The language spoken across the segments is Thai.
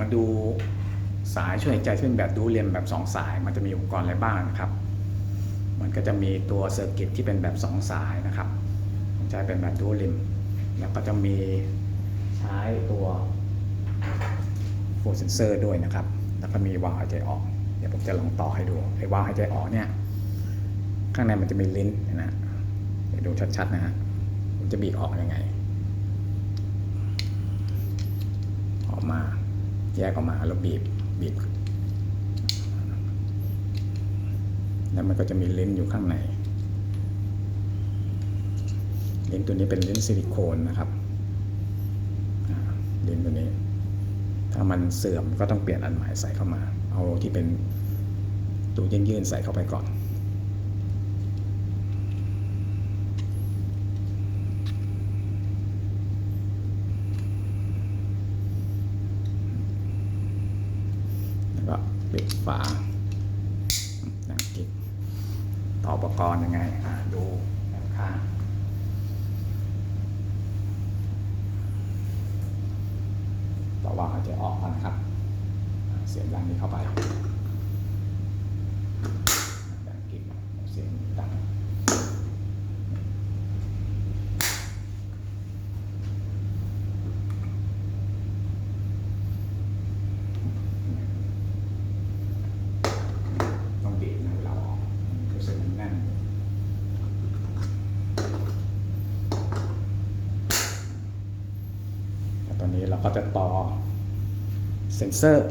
มาดูสายช่วยหายใจที่เป็นแบบดูเรียมแบบสองสาย มันจะมีอุปกรณ์อะไรบ้างนะครับ มันก็จะมีตัวเซอร์กิตที่เป็นแบบสองสายนะครับผมใช้เป็นแบบดูเรียมแล้วก็จะมีใช้ตัวโฟเซนเซอร์ด้วยนะครับ แล้วก็มีวาล์วหายใจออก เดี๋ยวผมจะลองต่อให้ดูไอ้วาล์วหายใจออกเนี่ยข้างในมันจะมีลิ้นนะเดี๋ยวดูชัดๆนะฮะผมจะบีบออกยังไง ออกมา แยกออกมาแล้วบีบบีบ แล้วมันก็จะมีลิ้นอยู่ข้างในลิ้นตัวนี้เป็นลิ้นซิลิโคนนะครับอ่าลิ้นตัวนี้ ถ้ามันเสื่อมก็ต้องเปลี่ยนอันใหม่ใส่เข้ามา เอาที่เป็นตัวยื่นๆใส่เข้าไปก่อน แล้วก็ปิดฝาดังกิบต่ออุปกรณ์ยังไงดูด้านข้างต่อว่าเขาจะออกนะครับ เสียงดังนี้เข้าไปดังกิบเสียงดังบีบนะเวลาออกรู้สึกมันแน่นแล้วตอ นี้เราก็จะต่อเซ็นเซอร์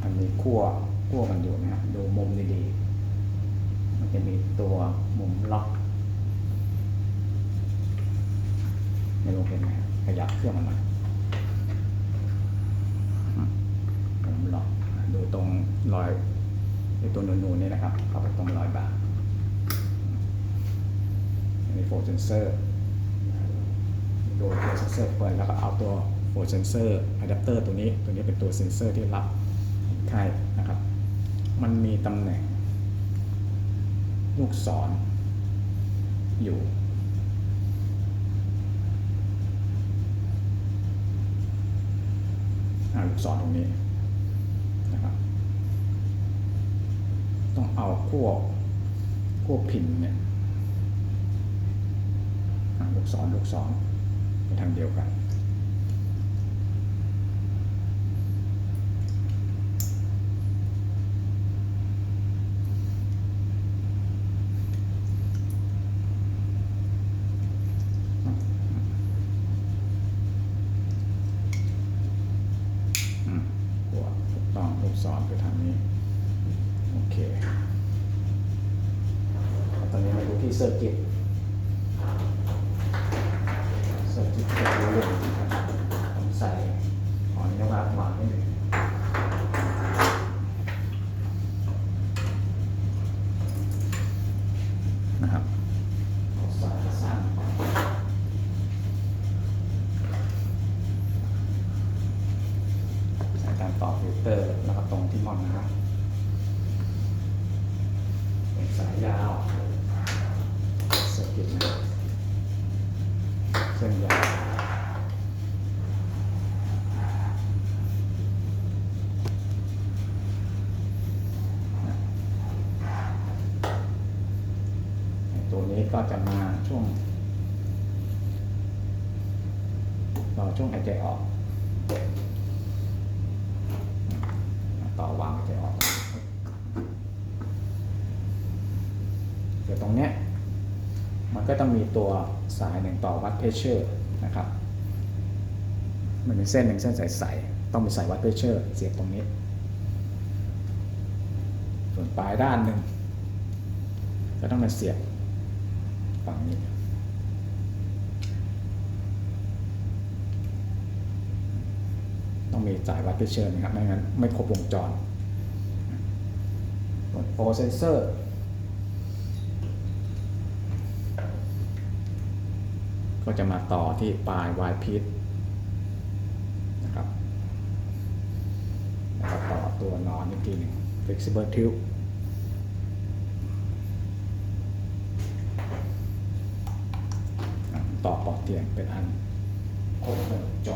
มันมีขั้วขั้วกันอยู่นะครับดูมุมดีๆมันจะมีตัวมุมล็อกไม่รู้เห็นไหมขยับเครื่องมันหน่อยผมล็องดูตรงรอยไอ้ตัวนูนๆนี่นะครับเข้าไปตรงรอยบาอันนี้โฟร์เซนเซอร์ เซอร์เปิดแล้วก็เอาตัวโฟร์เซนเซอร์อะแดปเตอร์ตัวนี้ตัวนี้เป็นตัวเซนเซอร์ที่รับไข้นะครับ มันมีตำแหน่งลูกศรอยู่อลูกศรตรงนี้นะครับ ต้องเอาขั้วขั้วพินเนี่ยลูกศรลูกศร ไปทางเดียวกันอืมขั้วถูกต้องลูกศรไปทางนี้ โอเค ตอนนี้มาดูที่เซอร์กิตเซอร์กิตจะรู้ เรื่อะผมใส่ขออนุญาตวางนิดหนึ่งนะครับการต่อฟิลเตอร์แล้วก็ตรงที่มอนนะครับสายยาวสกิดนะเส้นยาวตัวนี้ ก็จะมาช่วงรอช่วงหายใจออก ต่อวางหายใจออกเดี๋ยวตรงเนี้ยมันก็ต้องมีตัวสายหนึ่งต่อวัดเพชเชอร์นะครับ มันเป็นเส้นหนึ่งเส้นใสๆต้องมีสายวัดเพชเชอร์เสียบตรงนี้ ส่วนปลายด้านหนึ่งก็ต้องมาเสียบ ฝั่งนี้ต้องมีสายวัดเพชเชอร์นะครับ ไม่งั้นไม่ครบวงจรส่วนโฟเซนเซอร์ก็จะมาต่อที่ปลายวายพิษนะครับแล้วก็ต่อตัวนอนอีกทีหนึ่ง flexible tube ต่อปอดเตียงเป็นอันครบวงจ